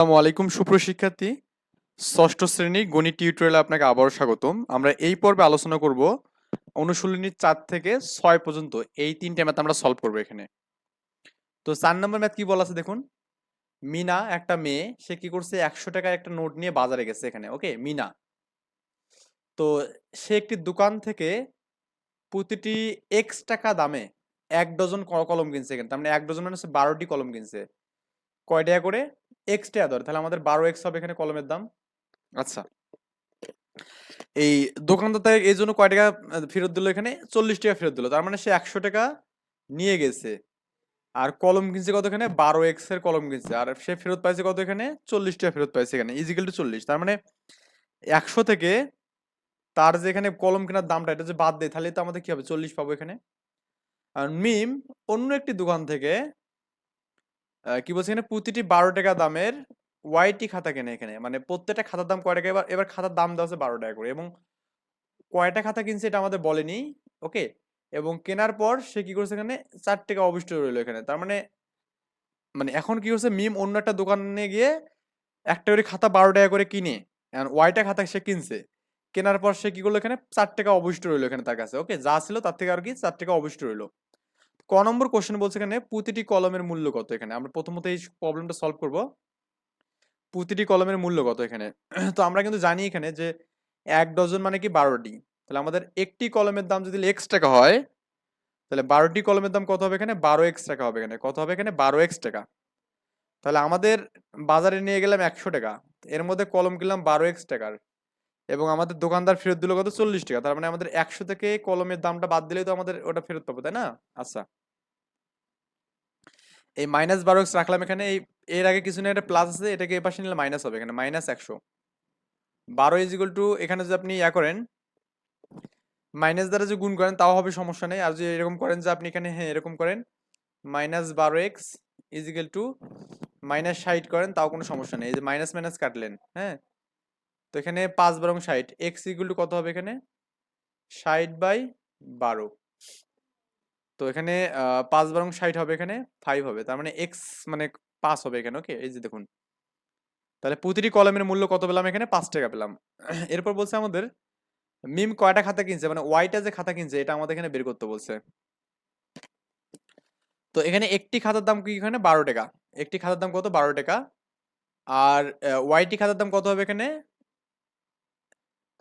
আসসালামু আলাইকুম সুপ্রশিক্ষার্থী ষষ্ঠ শ্রেণি গণিত টিউটোরিয়ালে আপনাকে আবারও স্বাগতম। আমরা এই পর্বে আলোচনা করব অনুশীলনীর চার থেকে ছয় পর্যন্ত এই তিনটে ম্যাথ আমরা সলভ করব এখানে। তো চার নম্বর ম্যাথ কি বলা আছে দেখুন? মিনা একটা মেয়ে, সে কি করছে, একশো টাকার একটা নোট নিয়ে বাজারে গেছে এখানে, ওকে? মিনা। তো সে একটি দোকান থেকে প্রতিটি এক্স টাকা দামে এক ডজন কলম কিনছে এখানে, তার মানে এক ডজন মানে বারোটি কলম কিনছে। কয় টাকা করে? এক্স টাকা ধরে, তাহলে আমাদের বারো এক্স হবে এখানে কলমের দাম। আচ্ছা। এই দোকানদার তাই এই জন্য কয় টাকা ফেরত দিল এখানে? চল্লিশ টাকা ফেরত দিল। তার মানে সে একশো টাকা নিয়ে গেছে। আর কলম কিনছে কত এখানে? বারো এক্সের কলম কিনছে। আর সে ফেরত পাইছে কত এখানে? চল্লিশ টাকা ফেরত পাইছে এখানে ইজিক্যাল টু চল্লিশ। তার মানে একশো থেকে তার যে এখানে কলম কেনার দামটা, এটা যে বাদ দেয়, তাহলে তো আমাদের কি হবে? চল্লিশ পাবো এখানে। আর মিম অন্য একটি দোকান থেকে কি বলছে এখানে? প্রতিটি বারো টাকা দামের ওয়াইটি খাতা কেনে এখানে। মানে প্রত্যেকটা খাতার দাম কয় টাকা? এবার এবার খাতার দাম দেওয়া আছে বারো টাকা করে এবং কয়টা খাতা কিনছে এটা আমাদের বলেনি, ওকে? এবং কেনার পর সে কি করছে এখানে? চার টাকা অবশিষ্ট রইল এখানে। তার মানে মানে এখন কি করছে মিম অন্য একটা দোকানে গিয়ে একটা করে খাতা বারো টাকা করে কিনে, এখন ওয়াইটা খাতা সে কিনছে। কেনার পর সে কি করল এখানে? চার টাকা অবশিষ্ট রইল এখানে তার কাছে, ওকে? যা ছিল তার থেকে আর কি চার টাকা অবশিষ্ট রইল। ক নম্বর কোশ্চেন বলছে এখানে, প্রতিটি কলমের মূল্য কত এখানে? আমরা প্রথমত এই প্রবলেমটা সলভ করব। প্রতিটি কলমের মূল্য কত এখানে? তো আমরা কিন্তু জানি এখানে যে এক ডজন মানে কি বারোটি? তাহলে আমাদের একটি কলমের দাম যদি এক্স টাকা হয়, তাহলে বারোটি কলমের দাম কত হবে এখানে? বারো এক্স টাকা হবে এখানে। কত হবে এখানে? বারো এক্স টাকা। তাহলে আমাদের বাজারে নিয়ে গেলাম একশো টাকা। এর মধ্যে কলম কিনলাম বারো এক্স টাকার। এবং আমাদের দোকানদার ফেরত দিল কত? চল্লিশ টাকা। তার মানে আমাদের একশো থেকে কলমের দামটা বাদ দিলেই তো আমাদের ওটা ফেরত পাবো, তাই না? আচ্ছা। এই মাইনাস বারো এক্স রাখলাম এখানে, এই, এর আগে কিছু না, একটা প্লাস আছে, এটাকে এ পাশে নিলে মাইনাস হবে এখানে মাইনাস একশো। বারো ইজ ইকুয়াল টু এখানে যদি আপনি ইয়া করেন মাইনাস দ্বারা যে গুণ করেন, তাও হবে সমস্যা নেই। আর যদি এরকম করেন যে আপনি এখানে হ্যাঁ এরকম করেন মাইনাস বারো x is equal to minus ষাট করেন, তাও কোনো সমস্যা নেই। এই যে মাইনাস মাইনাস কাটলেন হ্যাঁ? তো এখানে পাঁচ বারং ষাট এক্স ইকুয়াল টু কত হবে এখানে? ষাট বাই বারো। তো এখানে পাঁচ বারং ষাট হবে এখানে ফাইভ হবে। তার মানে এক্স মানে পাঁচ হবে এখানে ওকে এই যে দেখুন। তাহলে প্রতিটি কলমের মূল্য কত পেলাম এখানে? পাঁচ টাকা পেলাম। এরপর বলছে আমাদের মিম কয়টা খাতা কিনছে? মানে ওয়াইটা যে খাতা কিনছে, এটা আমাদের এখানে বের করতে বলছে। তো এখানে একটি খাতার দাম কি এখানে? বারো টাকা। একটি খাতার দাম কত? বারো টাকা। আর ওয়াইটি খাতার দাম কত হবে এখানে?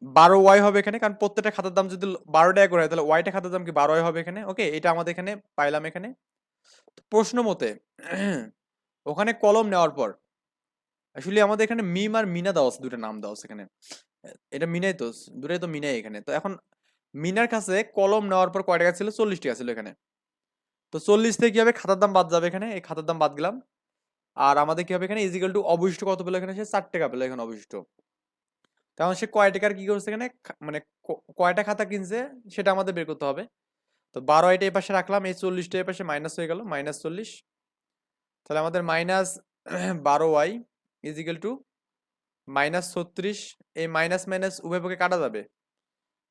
বারো ওয়াই হবে এখানে, কারণ প্রত্যেকটা খাতার দাম যদি বারো টাকা করে হয়, তাহলে ওয়াইটা খাতার দাম কি বারো ওয়াই হবে এখানে? ওকে এটা আমাদের এখানে পাইলাম এখানে। প্রশ্ন মতে, ওখানে কলম নেওয়ার পর আসলে আমাদের এখানে মিম আর মিনা দেওয়া আছে, দুটো নাম আছে এখানে। এটা মিনাই তো, দুটোই তো মিনাই এখানে। তো এখন মিনার কাছে কলম নেওয়ার পর কয় টাকা ছিল? চল্লিশ টাকা ছিল এখানে। তো চল্লিশ থেকে কি হবে খাতার দাম বাদ যাবে এখানে? এই খাতার দাম বাদ গেলাম। আর আমাদের কি হবে এখানে? ইজিক্যাল টু অবশিষ্ট কত পেল এখানে? সে চার টাকা পেল এখানে অবশিষ্ট। তখন সে কয় টাকার কি করছে এখানে? মানে ক- কয়টা খাতা কিনছে সেটা আমাদের বের করতে হবে। তো বারো এটা এই পাশে রাখলাম, এই চল্লিশটা এই পাশে মাইনাস হয়ে গেল মাইনাস চল্লিশ। তাহলে আমাদের মাইনাস বারো ওয়াই ইজিক্যাল টু মাইনাস ছত্রিশ, এই মাইনাস মাইনাস উভয় পক্ষে কাটা যাবে।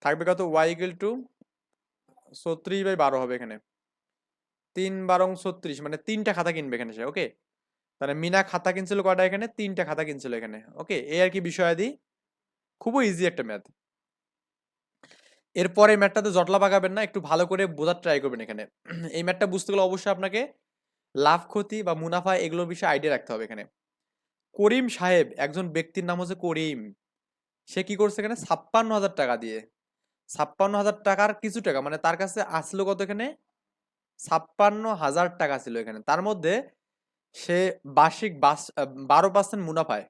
থাকবে কত? ওয়াই ইকুয়াল টু ছত্রিশ বাই বারো হবে এখানে। তিন বারং ছত্রিশ মানে তিনটা খাতা কিনবে এখানে সে ওকে তাহলে মিনা খাতা কিনছিল কয়টা এখানে? তিনটা খাতা কিনছিল এখানে ওকে এই আর কি বিষয়াদি খুবই ইজি একটা ম্যাথ এরপরে ম্যাথটাতে জটলা পাকাবেন না, একটু ভালো করে বোঝার ট্রাই করবেন এখানে। এই ম্যাথটা বুঝতে গেলে অবশ্যই আপনাকে লাভ, ক্ষতি বা মুনাফা এগুলোর বিষয়ে আইডিয়া রাখতে হবে এখানে। করিম সাহেব, একজন ব্যক্তির নাম হচ্ছে করিম। সে কি করছে এখানে? ছাপ্পান্ন হাজার টাকা দিয়ে। ছাপ্পান্ন হাজার টাকার কিছু টাকা মানে তার কাছে আসলো কত এখানে? ছাপ্পান্ন হাজার টাকা ছিল এখানে। তার মধ্যে সে বার্ষিক বাস- বারো পার্সেন্ট মুনাফায়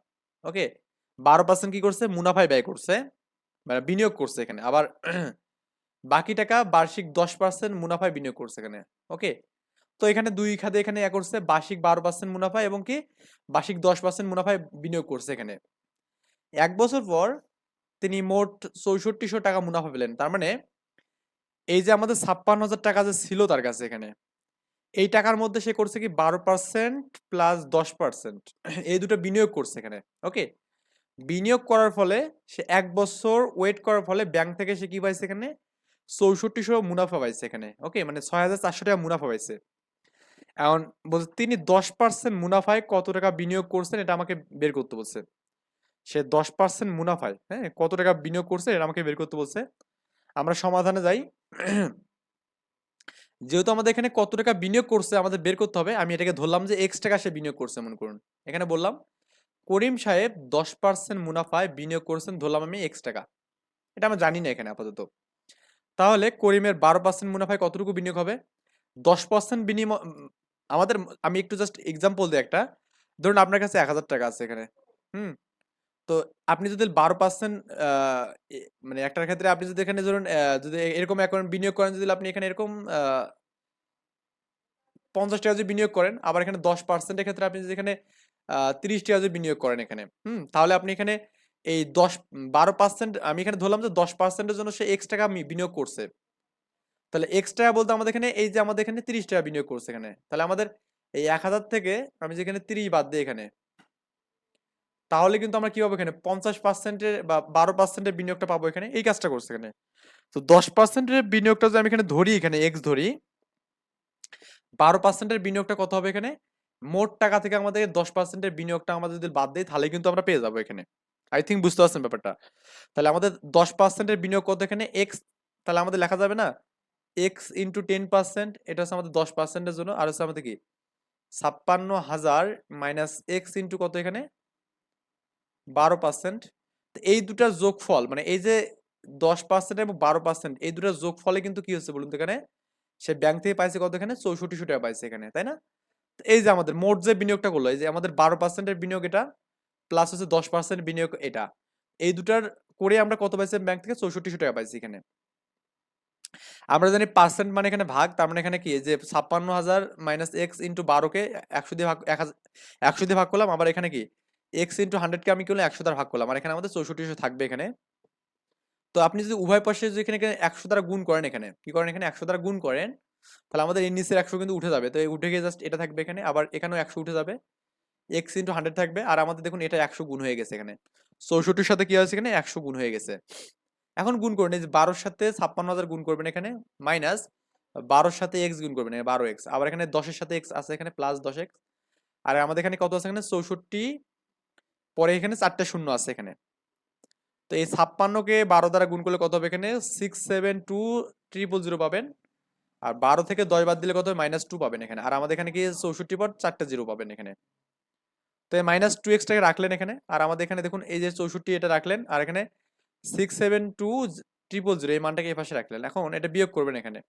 ওকে বারো পার্সেন্ট কি করছে? মুনাফায় ব্যয় করছে মানে বিনিয়োগ করছে এখানে। আবার বাকি টাকা বার্ষিক দশ পার্সেন্ট মুনাফায় বিনিয়োগ করছে এখানে ওকে তো এখানে দুই খাতে এখানে ইয়া করছে, বার্ষিক বারো পার্সেন্ট মুনাফা এবং কি বার্ষিক দশ পার্সেন্ট মুনাফায় বিনিয়োগ করছে এখানে। এক বছর পর তিনি মোট চৌষট্টিশো টাকা মুনাফা পেলেন। তার মানে এই যে আমাদের ছাপ্পান্ন হাজার টাকা যে ছিল তার কাছে এখানে, এই টাকার মধ্যে সে করছে কি বারো পার্সেন্ট প্লাস দশ পার্সেন্ট এই দুটো বিনিয়োগ করছে এখানে ওকে বিনিয়োগ করার ফলে সে এক বছর ওয়েট করার ফলে ব্যাংক থেকে সে কি পাইছে এখানে? চৌষট্টিশো মুনাফা পাইছে এখানে ওকে মানে ছয় হাজার চারশো টাকা মুনাফা পাইছে। এখন বলছে, তিনি দশ পার্সেন্ট মুনাফায় কত টাকা বিনিয়োগ করছেন এটা আমাকে বের করতে বলছে। সে দশ পার্সেন্ট মুনাফায় হ্যাঁ? কত টাকা বিনিয়োগ করছে এটা আমাকে বের করতে বলছে। আমরা সমাধানে যাই। যেহেতু আমাদের এখানে কত টাকা বিনিয়োগ করছে আমাদের বের করতে হবে, আমি এটাকে ধরলাম যে এক্স টাকা সে বিনিয়োগ করছে, মনে করুন। এখানে বললাম করিম সাহেব দশ পার্সেন্ট মুনাফায় বিনিয়োগ করছেন, ধরলাম আমি এক্স টাকা। এটা আমরা জানি না এখানে আপাতত। তাহলে করিমের বারো পার্সেন্ট মুনাফায় কতটুকু বিনিয়োগ হবে? দশ পার্সেন্ট বিনিময় আমাদের, আমি একটু জাস্ট এক্সাম্পল দিই একটা। ধরুন আপনার কাছে এক হাজার টাকা আছে এখানে, হুম? তো আপনি যদি বারো পার্সেন্ট মানে একটার ক্ষেত্রে আপনি যদি এখানে ধরুন যদি এরকম অ্যাকাউন্ট বিনিয়োগ করেন, যদি আপনি এখানে এরকম পঞ্চাশ টাকা যদি বিনিয়োগ করেন, আবার এখানে দশ পার্সেন্টের ক্ষেত্রে আপনি যদি এখানে তিরিশ টাকা যদি বিনিয়োগ করেন এখানে, হুম? তাহলে আপনি এখানে এই দশ বারো পার্সেন্ট আমি এখানে ধরলাম যে দশ পার্সেন্টের জন্য সে এক্স টাকা বিনিয়োগ করছে। তাহলে এক্স টাকা বলতে আমাদের এখানে, এই যে আমাদের এখানে তিরিশ টাকা বিনিয়োগ করছে এখানে, তাহলে আমাদের এই এক হাজার থেকে আমি যেখানে তিরিশ বাদ দিই এখানে, তাহলে কিন্তু আমরা কি পাবো এখানে? পঞ্চাশ পার্সেন্টের বা বারো পার্সেন্টের বিনিয়োগটা পাবো এখানে, এই কাজটা করছে এখানে। তো দশ পার্সেন্টের বিনিয়োগটা যদি আমি এখানে ধরি, এখানে এক্স ধরি, বারো পার্সেন্টের বিনিয়োগটা কত হবে এখানে? মোট টাকা থেকে আমাদের দশ পার্সেন্টের বিনিয়োগটা আমাদের যদি বাদ দিই, তাহলে কিন্তু আমরা পেয়ে যাব এখানে। আই থিঙ্ক বুঝতে পারছেন ব্যাপারটা? তাহলে আমাদের দশ পার্সেন্টের বিনিয়োগ কত এখানে? এক্স তাহলে আমাদের লেখা যাবে না? এক্স ইন্টু টেন পার্সেন্ট এটা হচ্ছে আমাদের দশ পার্সেন্টের জন্য, আর হচ্ছে আমাদের কি? ছাপ্পান্ন হাজার মাইনাস এক্স ইন্টু কত এখানে? বারো পার্সেন্ট এই দুটার যোগফল মানে এই যে দশ পার্সেন্ট এবং বারো পার্সেন্ট এই দুটার যোগফলে কিন্তু কি হচ্ছে বলুন তো এখানে? সে ব্যাংক থেকে পাইছে কত এখানে? চৌষট্টি চৌষট্টিশো টাকা পাইছে এখানে, তাই না? এই যে আমাদের মোট যে বিনিয়োগটা করল, এই যে আমাদের বারো পার্সেন্টের বিনিয়োগ এটা প্লাস হচ্ছে দশ পার্সেন্ট বিনিয়োগ এটা। এই দুটার করে আমরা কত পাইছি ব্যাংক থেকে? চৌষট্টিশো টাকা পাইছি এখানে। আমরা জানি পার্সেন্ট মানে এখানে ভাগ, তার মানে এখানে কি? যে ছাপ্পান্ন হাজার মাইনাস এক্স ইন্টু বারোকে একশো দিয়ে ভাগ, এক হাজার একশো দিয়ে ভাগ করলাম, আবার এখানে কি? এক্স ইন্টু হান্ড্রেডকে আমি কি করলাম একশো দ্বারা ভাগ করলাম, আর এখানে আমাদের চৌষট্টিশো থাকবে এখানে। তো আপনি যদি উভয় পাশে যদি এখানে একশো দ্বারা গুণ করেন এখানে, কি করেন এখানে? একশো দ্বারা গুণ করেন তাহলে আমাদের এর নিচের একশো কিন্তু উঠে যাবে। তো এই উঠে গিয়ে জাস্ট এটা থাকবে এখানে, আবার এখানেও একশো উঠে যাবে। এক্স ইন্টু হান্ড্রেড থাকবে, আর আমাদের দেখুন এটা একশো গুণ হয়ে গেছে এখানে। চৌষট্টির সাথে কি হয়েছে এখানে? একশো গুণ হয়ে গেছে। এখন গুণ করবেন এই যে বারোর সাথে ছাপ্পান্ন হাজার গুণ করবেন এখানে মাইনাস বারোর সাথে এক্স গুণ করবেন বারো এক্স আবার এখানে দশের সাথে এক্স আছে এখানে প্লাস দশ এক্স আর আমাদের এখানে কত আছে এখানে? চৌষট্টি, পরে এখানে চারটে শূন্য আছে এখানে। তো এই ছাপ্পান্নকে বারো দ্বারা গুণ করলে কত হবে এখানে? Six seven two triple zero পাবেন। আর বারো থেকে দশ বাদ দিলে কত হবে মাইনাস টু পাবেন এখানে। আর আমাদের এখানে কি চৌষট্টি পর চারটে জিরো পাবেন এখানে। তো এই মাইনাস টু এক্সটাকে রাখলেন এখানে। আর আমাদের এখানে দেখুন, এই যে চৌষট্টি এটা রাখলেন, আর এখানে six seven two triple zero এই মানটাকে এই পাশে রাখলেন। এখন এটা বিয়োগ করবেন এখানে।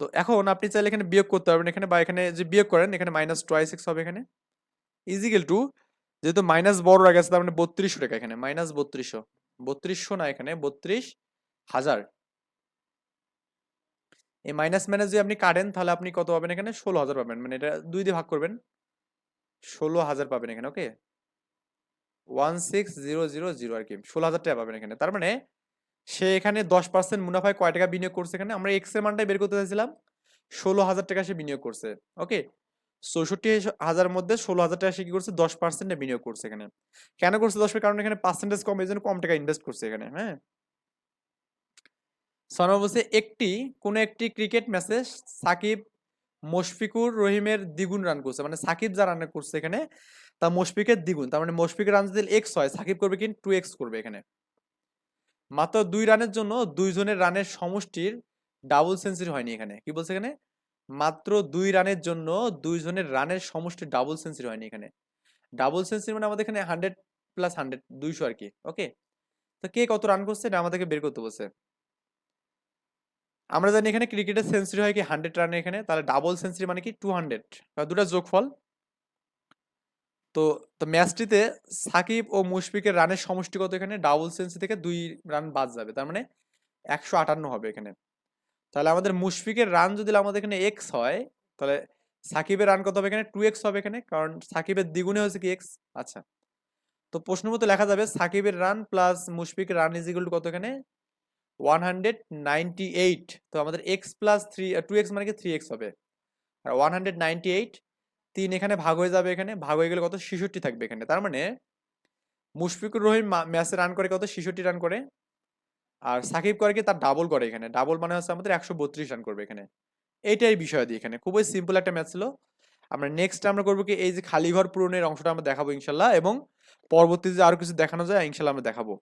তো এখন আপনি চাইলে এখানে বিয়োগ করতে পারবেন এখানে, বা এখানে যে বিয়োগ করেন, এখানে মাইনাস টোয়াই সিক্স হবে এখানে। ইজিক্যাল টু যেহেতু মাইনাস বড় রাখা আছে তার মানে বত্রিশশো টাকা এখানে। মাইনাস বত্রিশশো। বত্রিশশো না এখানে, বত্রিশ হাজার। এই মাইনাস মাইনাস যদি আপনি কাটেন, তাহলে আপনি কত পাবেন এখানে? ষোলো হাজার পাবেন। মানে এটা দুই দিয়ে ভাগ করবেন। ষোলো হাজার পাবেন এখানে okay one six zero zero zero আর কি। ষোলো হাজার টাকা পাবেন এখানে। তার মানে সে এখানে দশ পার্সেন্ট মুনাফায় কয় টাকা বিনিয়োগ করছে এখানে? আমরা এক্সের মানটাই বের করতে চাইছিলাম। ষোলো হাজার টাকা সে বিনিয়োগ করছে ওকে চৌষট্টি হাজার মধ্যে ষোলো হাজার টাকা সে কি করছে? দশ পার্সেন্টে বিনিয়োগ করছে এখানে। কেন করছে? দশ কারণ এখানে পার্সেন্টেজ কম এই জন্য কম টাকা ইনভেস্ট করছে এখানে হ্যাঁ? সনম বলছে, একটি, কোন একটি ক্রিকেট ম্যাচে সাকিব মুশফিকুর রহিমের দ্বিগুণ রান করছে। মানে সাকিব যা রান করছে এখানে, তা মুশফিকের দ্বিগুণ। তার মানে মুশফিকের রান যদি এক্স হয়, সাকিব করবে কি? টু এক্স করবে এখানে। মাত্র দুই রানের জন্য দুইজনের রানের সমষ্টির ডাবল সেঞ্চুরি হয়নি এখানে। কি বলছে এখানে? মাত্র দুই রানের জন্য দুইজনের রানের সমষ্টির ডাবল সেঞ্চুরি হয়নি এখানে। ডাবল সেঞ্চুরি মানে আমাদের এখানে হান্ড্রেড প্লাস হান্ড্রেড দুইশো আর কি ওকে তো কে কত রান করছে? এটা আমাদেরকে বের করতে বলছে। আমরা জানি এখানে ক্রিকেটের সেঞ্চুরি হয় কি হান্ড্রেড রানে এখানে, তাহলে ডাবল সেঞ্চুরি মানে কি টু হান্ড্রেড দুটা যোগফল। তো তো ম্যাচটিতে সাকিব ও মুশফিকের রানের সমষ্টি কত এখানে ডাবল সেঞ্চুরি থেকে দুই রান বাদ যাবে, তার মানে একশো আটান্ন হবে এখানে। তাহলে আমাদের মুশফিকের রান যদি আমাদের এখানে এক্স হয়, তাহলে সাকিবের রান কত হবে এখানে? টু এক্স হবে এখানে, কারণ সাকিবের দ্বিগুণে হয়েছে কি এক্স আচ্ছা। তো প্রশ্ন মতো লেখা যাবে সাকিবের রান প্লাস মুশফিকের রান ইজ ইকুয়াল কত এখানে? ওয়ান হান্ড্রেড নাইনটি এইট তো আমাদের x plus three two x মানে কি? থ্রি এক্স হবে। আর ওয়ান হান্ড্রেড নাইনটি এইট তিন এখানে ভাগ হয়ে যাবে এখানে, ভাগ হয়ে গেলে কত? ছেষট্টি থাকবে এখানে। তার মানে মুশফিকুর রহিম ম্যাচে রান করে কত? ছেষট্টি রান করে। আর সাকিব করে কি? তার ডাবল করে এখানে। ডাবল মানে হচ্ছে আমাদের একশো বত্রিশ রান করবে এখানে। এইটাই বিষয় দিয়ে এখানে। খুবই সিম্পল একটা ম্যাথ ছিল। আমরা নেক্সট আমরা করব কি? এই যে খালি ঘর পূরণের অংশটা আমরা দেখাবো ইনশাল্লাহ এবং পরবর্তীতে যে আরও কিছু দেখানো যায়, ইনশাল্লাহ আমরা দেখাবো।